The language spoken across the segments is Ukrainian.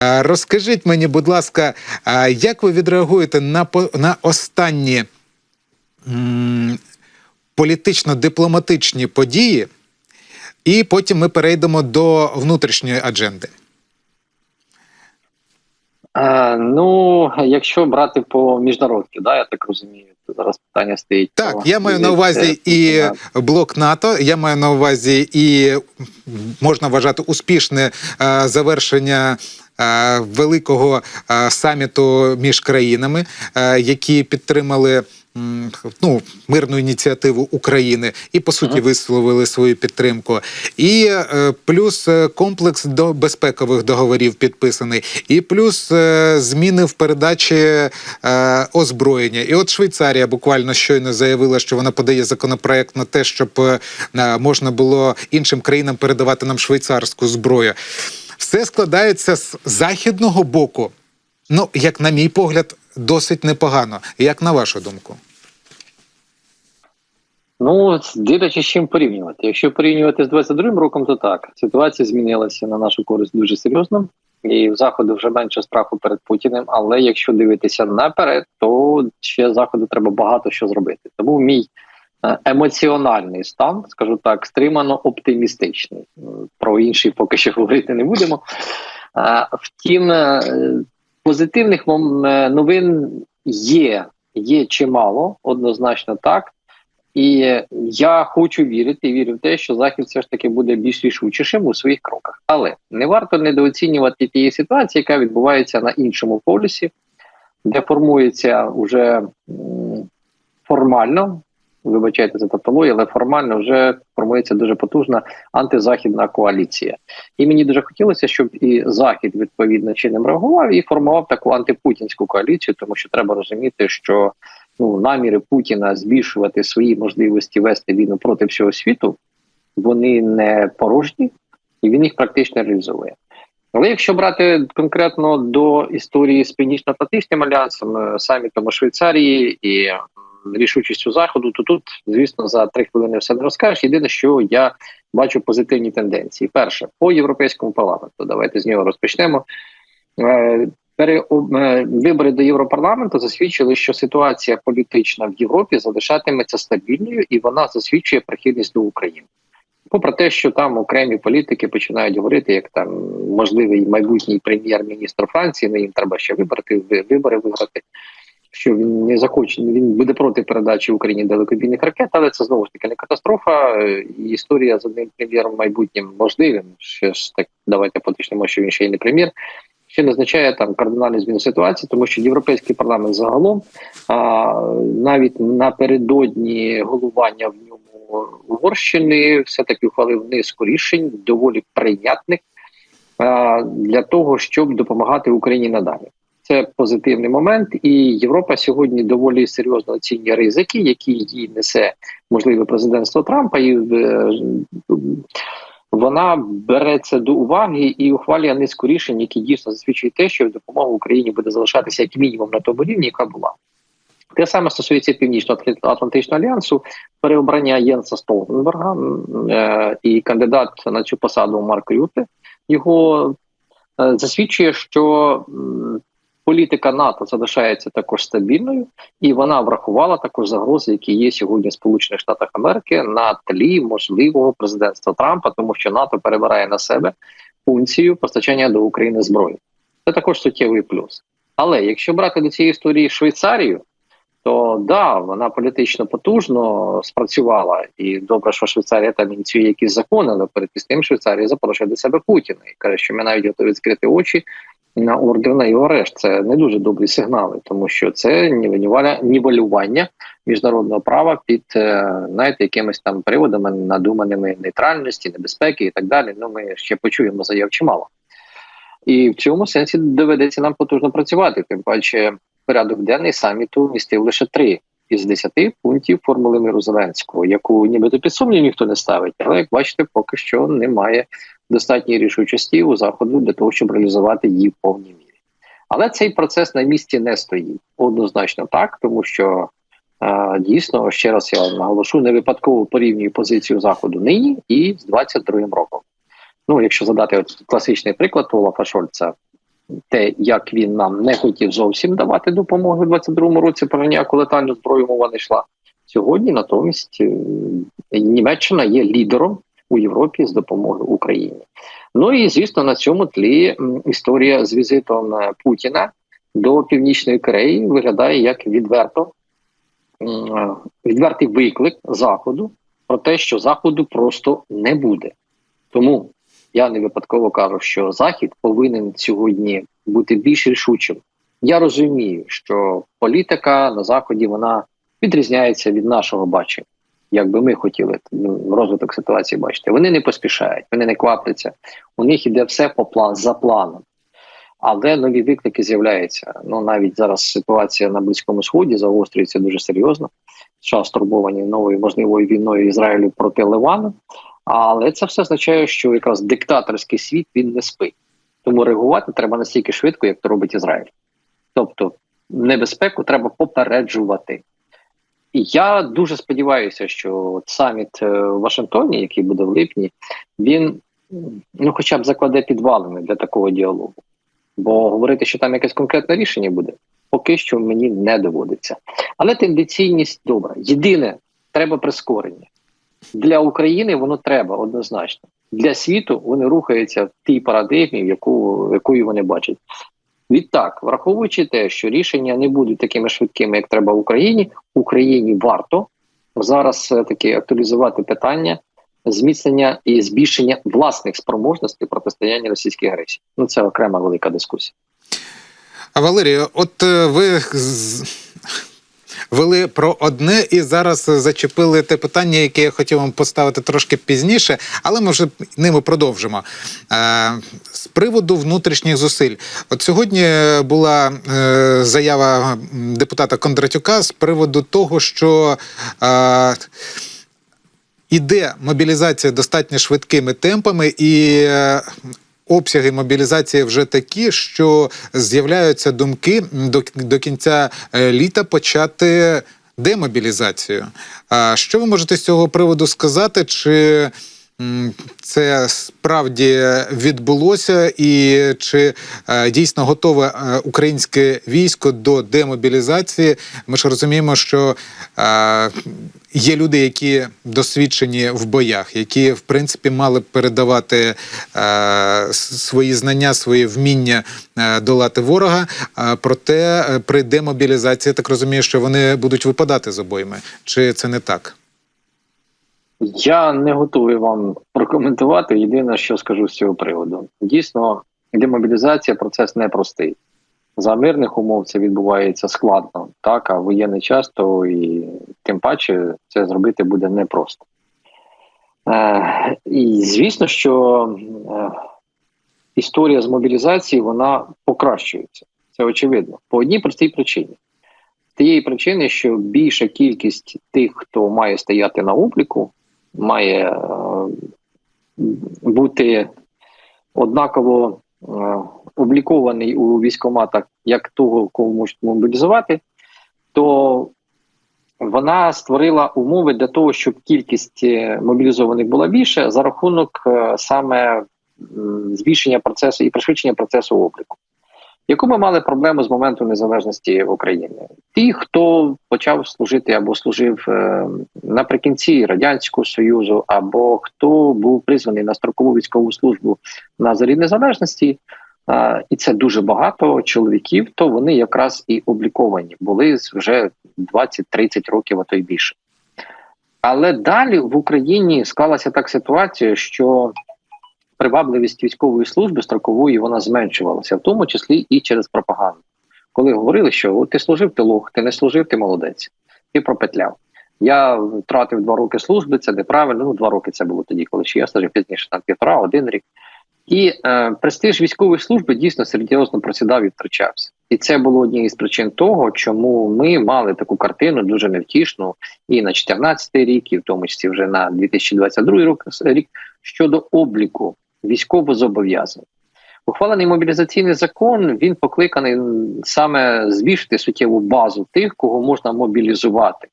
Розкажіть мені, будь ласка, як ви відреагуєте на, на останні політично-дипломатичні події, і потім ми перейдемо до внутрішньої адженди? Е, ну, якщо брати по міжнародці, да, я так розумію, то зараз питання стоїть. Так, я маю на увазі і Путіна. блок НАТО, я маю на увазі і можна вважати успішне е, завершення. Е, Великого е, саміту між країнами, е, які підтримали ну, мирну ініціативу України і по суті висловили свою підтримку. І плюс комплекс до безпекових договорів підписаний, і плюс зміни в передачі озброєння. І от Швейцарія буквально щойно заявила, що вона подає законопроект на те, щоб можна було іншим країнам передавати нам швейцарську зброю. Все складається з західного боку. Ну, як на мій погляд, досить непогано. Як на вашу думку? Ну, дивлячись, з чим порівнювати. Якщо порівнювати з 22-м роком, то так. Ситуація змінилася на нашу користь дуже серйозно, і в заходу вже менше страху перед Путіним. Але якщо дивитися наперед, то ще заходу треба багато що зробити. Тому мій емоціональний стан, скажу так, стримано оптимістичний. Про інший поки що говорити не будемо. Е, Втім, е, позитивних е, новин є, є чимало, однозначно так. І я хочу вірити і вірю в те, що захід все ж таки буде більш рішучішим у своїх кроках. Але не варто недооцінювати тієї ситуації, яка відбувається на іншому полюсі, де формується уже формально, вибачайте за тавтологію, але формально вже формується дуже потужна антизахідна коаліція. І мені дуже хотілося, щоб і захід відповідно чином реагував і формував таку антипутінську коаліцію, тому що треба розуміти, що ну наміри Путіна збільшувати свої можливості вести війну проти всього світу, вони не порожні, і він їх практично реалізує. Але якщо брати конкретно до історії з Північно-Атлантичним альянсом, е, самітом у Швейцарії і рішучістю заходу, то тут, звісно, за три хвилини все не розкажеш. Єдине, що я бачу позитивні тенденції. Перше, по європейському парламенту. Давайте з нього розпочнемо. Е, е, Вибори до Європарламенту засвідчили, що ситуація політична в Європі залишатиметься стабільною, і вона засвідчує прихильність до України. Попри те, що там окремі політики починають говорити, як там можливий майбутній прем'єр-міністр Франції, ну їм треба ще вибрати вибори виграти. Що він не захоче, він буде проти передачі Україні далекобійних ракет, але це знову ж таки не катастрофа. Е, І історія з одним прем'єром майбутнім можливим. Ще ж так давайте поточнемо, що він ще й не прем'єр. Ще не означає там кардинальну зміну ситуації, тому що європейський парламент загалом а, навіть напередодні головування в ньому Угорщини все таки ухвалив низку рішень, доволі прийнятних а, для того, щоб допомагати Україні надалі. Це позитивний момент, і Європа сьогодні доволі серйозно оцінює ризики, які їй несе можливе президентство Трампа, і е, вона бере це до уваги і ухвалює низку рішень, які дійсно засвідчують те, що допомога Україні буде залишатися як мінімум на тому рівні, яка була. Те саме стосується Північно-Атлантичного альянсу, переобрання Єнса Столтенберга е, і кандидат на цю посаду Марк Рюте його е, засвідчує, що політика НАТО залишається також стабільною, і вона врахувала також загрози, які є сьогодні в Сполучених Штатах Америки на тлі можливого президентства Трампа, тому що НАТО перебирає на себе функцію постачання до України зброї. Це також суттєвий плюс. Але якщо брати до цієї історії Швейцарію, то да, вона політично потужно спрацювала, і добре, що Швейцарія там ініціює якісь закони, але перед тим Швейцарія запрошує до себе Путіна і каже, що ми навіть готові відкрити очі на ордер на його арешт. Це не дуже добрі сигнали, тому що це нівелювання, міжнародного права під е, знаєте, якимись там приводами, надуманими нейтральності, небезпеки і так далі. Ну ми ще почуємо заяв чимало. І в цьому сенсі доведеться нам потужно працювати. Тим паче, порядок денний саміту містив лише три із десяти пунктів формули миру Зеленського, яку нібито під сумнів ніхто не ставить. Але як бачите, поки що немає достатньої рішучості у заходу для того, щоб реалізувати її в повній мірі. Але цей процес на місці не стоїть однозначно так, тому що е, дійсно ще раз я наголошу, не випадково порівнюю позицію заходу нині і з 22-м роком. Ну, якщо задати от класичний приклад Олафа Шольца, те, як він нам не хотів зовсім давати допомоги в 22-му році, про ніяку летальну зброю мова не йшла. Сьогодні натомість е, Німеччина є лідером у Європі з допомоги Україні. Ну і звісно, на цьому тлі історія з візитом е, Путіна до Північної Кореї виглядає як відверто е, відвертий виклик Заходу про те, що Заходу просто не буде. Тому я не випадково кажу, що Захід повинен сьогодні бути більш рішучим. Я розумію, що політика на заході вона відрізняється від нашого бачення. Як би ми хотіли ну, розвиток ситуації бачити, вони не поспішають, вони не квапляться. У них іде все по план за планом. Але нові виклики з'являються. Ну навіть зараз ситуація на близькому сході загострюється дуже серйозно. США стурбовані новою можливою війною Ізраїлю проти Ливану. Але це все означає, що якраз диктаторський світ він не спить. Тому реагувати треба настільки швидко, як то робить Ізраїль. Тобто небезпеку треба попереджувати. Я дуже сподіваюся, що саміт е, в Вашингтоні, який буде в липні, він ну, хоча б закладе підвалини для такого діалогу. Бо говорити, що там якесь конкретне рішення буде, поки що мені не доводиться. Але тенденційність добра. Єдине, треба прискорення. Для України воно треба однозначно. Для світу вони рухаються в тій парадигмі, яку, якою вони бачать. Відтак, враховуючи те, що рішення не будуть такими швидкими, як треба в Україні, Україні варто зараз таки актуалізувати питання зміцнення і збільшення власних спроможностей протистояння російській агресії. Ну це окрема велика дискусія. А Валерію, от е, ви вели про одне і зараз зачепили те питання, яке я хотів вам поставити трошки пізніше, але ми вже ними продовжимо. Е, з приводу внутрішніх зусиль, от сьогодні була е, заява депутата Кондратюка з приводу того, що е, іде мобілізація достатньо швидкими темпами і обсяги мобілізації вже такі, що з'являються думки до, до кінця е, літа почати демобілізацію. А що ви можете з цього приводу сказати? Чи це справді відбулося, і чи е, дійсно готове е, українське військо до демобілізації? Ми ж розуміємо, що е, є люди, які досвідчені в боях, які в принципі мали б передавати свої знання, свої вміння долати ворога. Проте при демобілізації я так розумію, що вони будуть випадати з обойми. Чи це не так? Я не готовий вам прокоментувати. Єдине, що скажу з цього приводу. Дійсно, демобілізація процес непростий. За мирних умов це відбувається складно, так, а воєнний час, то і тим паче це зробити буде непросто. Е, І звісно, що е, історія з мобілізації вона покращується. Це очевидно. По одній простій причині. Тієї причини, що більша кількість тих, хто має стояти на обліку, має е, бути однаково е, облікований у військоматах як того, кого можуть мобілізувати, то вона створила умови для того, щоб кількість е, мобілізованих була більше за рахунок саме збільшення процесу і пришвидшення процесу обліку яку ми мали проблему з моменту незалежності України. Ті, хто почав служити або служив е, наприкінці радянського союзу, або хто був призваний на строкову військову службу на зарі незалежності, е, і це дуже багато чоловіків, то вони якраз і обліковані були вже 20-30 років, а то й більше. Але далі в Україні склалася так ситуація, що привабливість військової служби строкової вона зменшувалася, в тому числі і через пропаганду. Коли говорили, що ти служив, ти лох, ти не служив, ти молодець, ти пропетляв. Я втратив два роки служби, це неправильно. Ну, два роки це було тоді, коли ще я служив пізніше, там півтора, один рік. І е, престиж військової служби дійсно серйозно просідав і втрачався. І це було однією з причин того, чому ми мали таку картину дуже невтішну і на 2014 рік, і в тому числі вже на 2022 рік щодо обліку військово-зобов'язаних. Ухвалений мобілізаційний закон він покликаний саме збільшити суттєву базу тих, кого можна мобілізувати.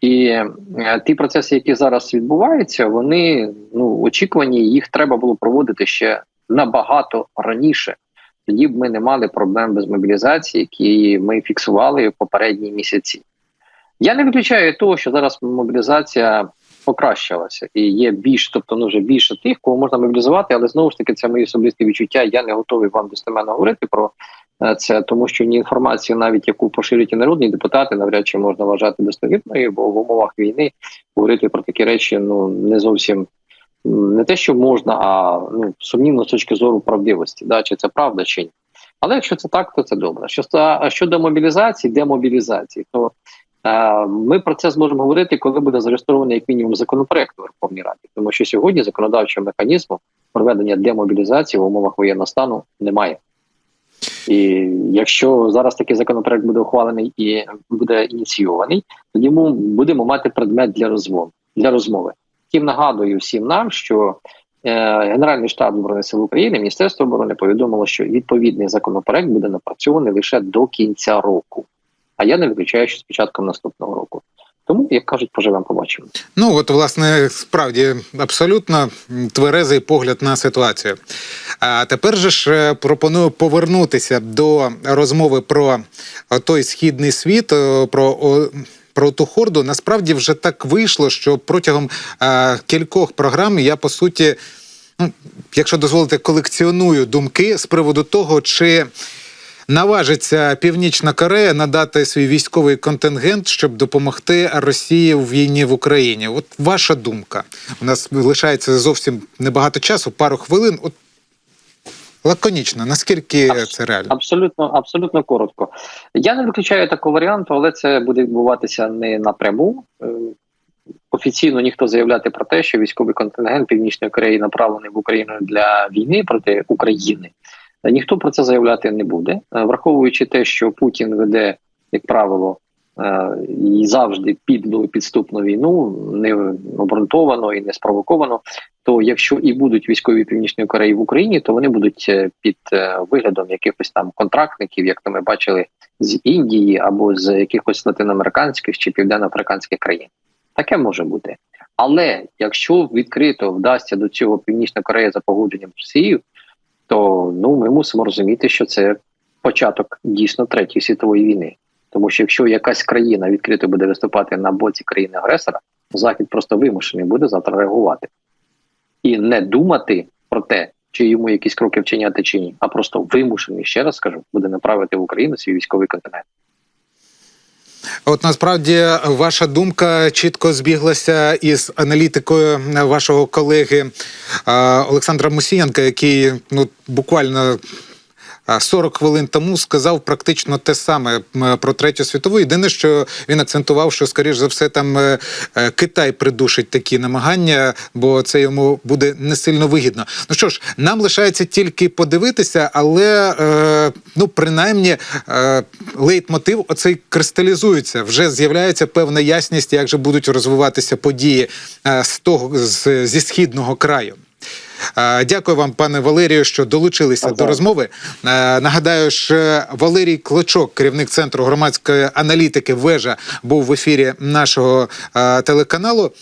І е, ті процеси, які зараз відбуваються, вони ну очікувані, їх треба було проводити ще набагато раніше. тоді б ми не мали проблем без мобілізації, які ми фіксували в попередні місяці. Я не виключаю того, що зараз мобілізація покращилася і є більш, тобто ну вже більше тих, кого можна мобілізувати, але знову ж таки це мої особисті відчуття. Я не готовий вам достеменно говорити про е, це, тому що ні інформацію, навіть яку поширюють і народні депутати, навряд чи можна вважати достовірною, бо в умовах війни говорити про такі речі ну не зовсім не те, що можна, а ну сумнівно з точки зору правдивості, да, чи це правда, чи ні. Але якщо це так, то це добре. Що а щодо мобілізації, демобілізації, то ми про це зможемо говорити, коли буде зареєстрований як мінімум законопроект у Верховній Раді, тому що сьогодні законодавчого механізму проведення демобілізації в умовах воєнного стану немає. І якщо зараз такий законопроект буде ухвалений і буде ініційований, тоді ми будемо мати предмет для розмов для розмови. Втім, нагадую всім нам, що е, Генеральний штаб збройних сил України, Міністерство оборони повідомило, що відповідний законопроект буде напрацьований лише до кінця року. А я не виключаю, що з початком наступного року. Тому, як кажуть, поживемо, побачимо. Ну от власне справді абсолютно тверезий погляд на ситуацію. А тепер же ж е, пропоную повернутися до розмови про той східний світ, е, про. Про ту хорду насправді вже так вийшло, що протягом е, кількох програм я по суті, ну, якщо дозволите, колекціоную думки з приводу того, чи наважиться Північна Корея надати свій військовий контингент, щоб допомогти Росії у війні в Україні. От ваша думка. У нас лишається зовсім небагато часу, пару хвилин. От лаконічно, наскільки Абс- це реально? Абсолютно, абсолютно коротко. Я не виключаю такого варіанту, але це буде відбуватися не напряму. Е, Офіційно ніхто заявляти про те, що військовий контингент Північної Кореї направлений в Україну для війни проти України. Ніхто про це заявляти не буде, Е, враховуючи те, що Путін веде, як правило, е, і завжди підлу підступну війну, не обґрунтовано і не спровоковано. То якщо і будуть військові Північної Кореї в Україні, то вони будуть е, під виглядом якихось там контрактників, як то ми бачили з Індії або з якихось латиноамериканських чи південноафриканських країн. Таке може бути. Але якщо відкрито вдасться до цього Північна Корея за погодженням Росією, то ну ми мусимо розуміти, що це початок дійсно третьої світової війни. Тому що якщо якась країна відкрито буде виступати на боці країни агресора, захід просто вимушений буде завтра реагувати і не думати про те, чи йому якісь кроки вчиняти чи ні, а просто вимушений ще раз скажу, буде направити в Україну свій військовий континент. От насправді ваша думка чітко збіглася із аналітикою вашого колеги Олександра Мусіянка, який ну буквально. А, 40 хвилин тому сказав практично те саме про третю світову. Єдине, що він акцентував, що скоріш за все там е, е, Китай придушить такі намагання, бо це йому буде не сильно вигідно. Ну що ж, нам лишається тільки подивитися, але е, ну принаймні лейтмотив оцей кристалізується. Вже з'являється певна ясність, як же будуть розвиватися події з того з, зі східного краю. Е, Дякую вам, пане Валерію, що долучилися Ага. до розмови. Е, Нагадаю, що Валерій Клочок, керівник центру громадської аналітики Вежа, був в ефірі нашого е, телеканалу.